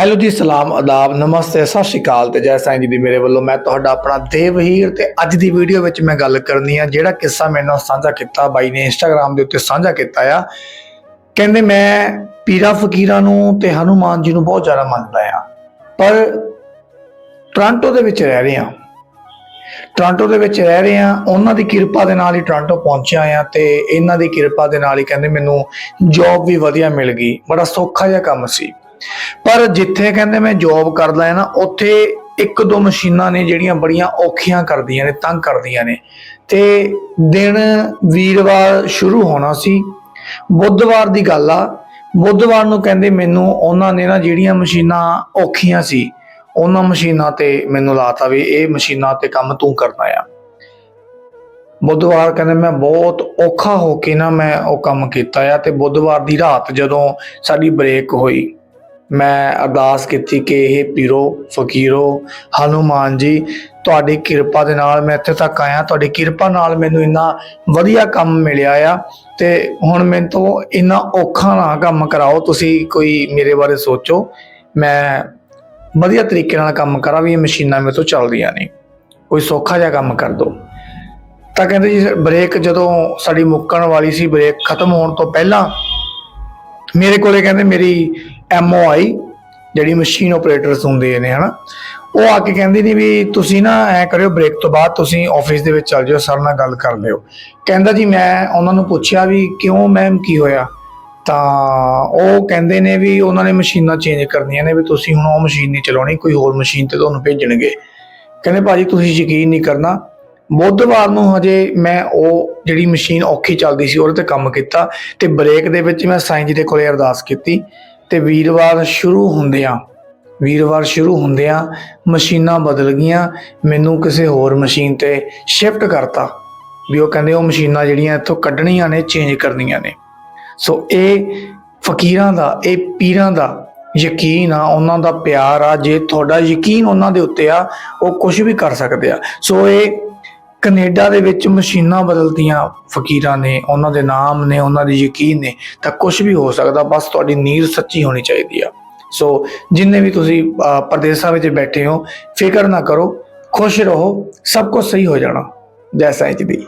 Hello ਜੀ, ਸਲਾਮ ਆਦਾਬ ਨਮਸਤੇ, ਸਤਿ ਸ਼੍ਰੀ ਅਕਾਲ ਤੇ ਜੈ ਸਾਈਂ ਜੀ ਦੀ ਮੇਰੇ ਵੱਲੋਂ ਮੈਂ ਤੁਹਾਡਾ ਆਪਣਾ ਦੇਵਹੀਰ ਤੇ ਅੱਜ ਦੀ ਵੀਡੀਓ ਵਿੱਚ ਮੈਂ ਗੱਲ ਕਰਨੀ ਆ, ਜਿਹੜਾ ਕਿੱਸਾ ਮੈਨੂੰ ਸਾਂਝਾ ਕੀਤਾ, ਬਾਈ ਨੇ ਇੰਸਟਾਗ੍ਰam ਦੇ ਉੱਤੇ ਸਾਂਝਾ ਕੀਤਾ ਆ। ਕਹਿੰਦੇ ਮੈਂ ਪੀਰਾ ਫਕੀਰਾਂ ਨੂੰ ਤੇ ਹਨੂਮਾਨ ਜੀ ਨੂੰ ਬਹੁਤ ਜ਼ਿਆਦਾ ਮੰਨਦਾ ਆ। ਪਰ ਟੋਰਾਂਟੋ ਦੇ ਵਿੱਚ ਰਹਿ ਰਹੇ ਆ। ਟੋਰਾਂਟੋ ਦੇ ਵਿੱਚ ਰਹਿ ਰਹੇ ਆ, ਉਹਨਾਂ ਦੀ ਕਿਰਪਾ ਦੇ ਨਾਲ ਹੀ ਟੋਰਾਂਟੋ ਪਹੁੰਚਿਆ ਆ ਤੇ ਇਹਨਾਂ ਦੀ ਕਿਰਪਾ ਦੇ ਨਾਲ ਹੀ ਕਹਿੰਦੇ ਮੈਨੂੰ ਜੌਬ ਵੀ ਵਧੀਆ ਮਿਲ ਗਈ, ਬੜਾ ਸੌਖਾ ਜਿਹਾ ਕੰਮ ਸੀ। ਪਰ ਜਿੱਥੇ ਕਹਿੰਦੇ ਮੈਂ ਜੌਬ ਕਰਦਾ ਹਾਂ ਨਾ, ਉੱਥੇ ਇੱਕ ਦੋ ਮਸ਼ੀਨਾਂ ਨੇ ਜਿਹੜੀਆਂ ਬੜੀਆਂ ਔਖੀਆਂ ਕਰਦੀਆਂ ਨੇ, ਤੰਗ ਕਰਦੀਆਂ ਨੇ। ਤੇ ਦਿਨ ਵੀਰਵਾਰ ਸ਼ੁਰੂ ਹੋਣਾ ਸੀ। ਬੁੱਧਵਾਰ ਦੀ ਗੱਲ ਆ। ਬੁੱਧਵਾਰ ਨੂੰ ਕਹਿੰਦੇ ਮੈਨੂੰ ਉਹਨਾਂ ਨੇ ਨਾ ਜਿਹੜੀਆਂ ਮਸ਼ੀਨਾਂ ਔਖੀਆਂ ਸੀ, ਉਹਨਾਂ ਮਸ਼ੀਨਾਂ ਤੇ ਮੈਨੂੰ ਲਾਤਾ ਵੀ ਇਹ ਮਸ਼ੀਨਾਂ ਤੇ ਕੰਮ ਤੂੰ ਕਰਨਾ ਆ। ਬੁੱਧਵਾਰ ਕਹਿੰਦੇ ਮੈਂ ਬਹੁਤ ਔਖਾ ਹੋ ਕੇ ਨਾ ਮੈਂ ਉਹ ਕੰਮ ਕੀਤਾ ਆ ਤੇ ਬੁੱਧਵਾਰ ਦੀ ਰਾਤ ਜਦੋਂ ਸਾਡੀ ਬ੍ਰੇਕ ਹੋਈ ਮੈਂ ਅਰਦਾਸ ਕੀਤੀ ਕਿ ਇਹ ਪੀਰੋ, ਫਕੀਰੋ, ਹਨੂਮਾਨ ਜੀ, ਤੁਹਾਡੀ ਕਿਰਪਾ ਦੇ ਨਾਲ ਮੈਂ ਇੱਥੇ ਤੱਕ ਆਇਆ। ਤੁਹਾਡੀ ਕਿਰਪਾ ਨਾਲ ਮੈਨੂੰ ਇੰਨਾ ਵਧੀਆ ਕੰਮ ਮਿਲਿਆ ਆ ਤੇ ਹੁਣ ਮੈਨੂੰ ਤੋਂ ਇੰਨਾ ਔਖਾ ਨਾ ਕੰਮ ਕਰਾਓ। ਤੁਸੀਂ ਕੋਈ ਮੇਰੇ ਬਾਰੇ ਸੋਚੋ। ਮੈਂ ਵਧੀਆ ਤਰੀਕੇ ਨਾਲ ਕੰਮ ਕਰਾਂ ਵੀ ਇਹ ਮਸ਼ੀਨਾਂ ਮੇਰੇ ਤੋਂ ਚੱਲਦੀਆਂ ਨਹੀਂ। ਕੋਈ ਸੌਖਾ ਜਿਹਾ ਕੰਮ ਕਰ ਦਿਓ ਤਾਂ ਕਹਿੰਦੇ ਜੀ, ਬ੍ਰੇਕ ਜਦੋਂ ਸਾਡੀ ਮੁੱਕਣ ਵਾਲੀ ਸੀ, ਬ੍ਰੇਕ ਖਤਮ ਹੋਣ ਤੋਂ ਪਹਿਲਾਂ ਮੇਰੇ ਕੋਲੇ ਕਹਿੰਦੇ ਮੇਰੀ ਐਮਓ ਜਿਹੜੀ ਮਸ਼ੀਨ ਆਪਰੇਟਰਸ ਹੁੰਦੇ ਨੇ, ਹਨਾ? ਉਹ ਆ ਕੇ ਕਹਿੰਦੀ ਨਹੀਂ ਵੀ ਤੁਸੀਂ ਨਾ ਐ ਕਰਿਓ ਬ੍ਰੇਕ ਤੋਂ ਬਾਅਦ ਤੁਸੀਂ ਆਫਿਸ ਦੇ ਵਿੱਚ ਚੱਲ ਜਿਓ ਸਰ ਨਾਲ ਗੱਲ ਕਰ ਲਿਓ। ਕਹਿੰਦਾ ਜੀ, ਮੈਂ ਉਹਨਾਂ ਨੂੰ ਪੁੱਛਿਆ ਵੀ ਕਿਉਂ ਮੈਮ ਕੀ ਹੋਇਆ? ਤਾਂ ਉਹ ਕਹਿੰਦੇ ਨੇ ਵੀ ਉਹਨਾਂ ਨੇ ਮਸ਼ੀਨਾਂ ਚੇਂਜ ਕਰਨੀਆਂ ਨੇ, ਵੀ ਤੁਸੀਂ ਹੁਣ ਉਹ ਮਸ਼ੀਨ ਨਹੀਂ ਚਲਾਉਣੀ, ਕੋਈ ਹੋਰ ਮਸ਼ੀਨ ਤੇ ਤੁਹਾਨੂੰ ਭੇਜਣਗੇ। ਕਹਿੰਦੇ, ਭਾਜੀ, ਤੁਸੀਂ ਯਕੀਨ ਨਹੀਂ ਕਰਨਾ। ਬੁੱਧਵਾਰ ਨੂੰ ਹਜੇ ਮੈਂ ਉਹ ਜਿਹੜੀ ਮਸ਼ੀਨ ਔਖੀ ਚੱਲਦੀ ਸੀ, ਉਹਦੇ ਤੇ ਕੰਮ ਕੀਤਾ ਤੇ ਬ੍ਰੇਕ ਦੇ ਵਿੱਚ ਮੈਂ ਸਾਈਂ ਜੀ ਦੇ ਕੋਲੇ ਅਰਦਾਸ ਕੀਤੀ। ਤੇ ਵੀਰਵਾਰ ਸ਼ੁਰੂ ਹੁੰਦਿਆਂ, ਵੀਰਵਾਰ ਸ਼ੁਰੂ ਹੁੰਦਿਆਂ ਮਸ਼ੀਨਾਂ ਬਦਲ ਗਈਆਂ, ਮੈਨੂੰ ਕਿਸੇ ਹੋਰ ਮਸ਼ੀਨ ਤੇ ਸ਼ਿਫਟ ਕਰਤਾ ਵੀ ਉਹ ਕਹਿੰਦੇ ਉਹ ਮਸ਼ੀਨਾਂ ਜਿਹੜੀਆਂ ਇੱਥੋਂ ਕੱਢਣੀਆਂ ਨੇ ਚੇਂਜ ਕਰਨੀਆਂ ਨੇ। ਸੋ ਇਹ ਫਕੀਰਾਂ ਦਾ, ਇਹ ਪੀਰਾਂ ਦਾ ਯਕੀਨ ਆ, ਉਹਨਾਂ ਦਾ ਪਿਆਰ ਆ, ਜੇ ਤੁਹਾਡਾ ਯਕੀਨ ਉਹਨਾਂ ਦੇ ਉੱਤੇ ਆ, ਉਹ ਕੁਝ ਵੀ ਕਰ ਸਕਦੇ ਆ। ਸੋ ਇਹ ਕੈਨੇਡਾ ਦੇ ਵਿੱਚ ਮਸ਼ੀਨਾਂ ਬਦਲਦੀਆਂ ਫਕੀਰਾਂ ਨੇ ਉਹਨਾਂ ਦੇ ਨਾਮ ਨੇ ਉਹਨਾਂ ਦੇ ਯਕੀਨ ਨੇ ਤਾਂ ਕੁਝ ਵੀ ਹੋ ਸਕਦਾ ਬਸ ਤੁਹਾਡੀ ਨੀਰ ਸੱਚੀ ਹੋਣੀ ਚਾਹੀਦੀ ਆ। ਸੋ ਜਿੰਨੇ ਵੀ ਤੁਸੀਂ ਅਹ, ਪ੍ਰਦੇਸ਼ਾਂ ਵਿੱਚ ਬੈਠੇ ਹੋ ਫਿਕਰ ਨਾ ਕਰੋ ਖੁਸ਼ ਰਹੋ ਸਭ ਕੁਝ ਸਹੀ ਹੋ ਜਾਣਾ। ਜੈ ਸਾਈਂ ਜੀ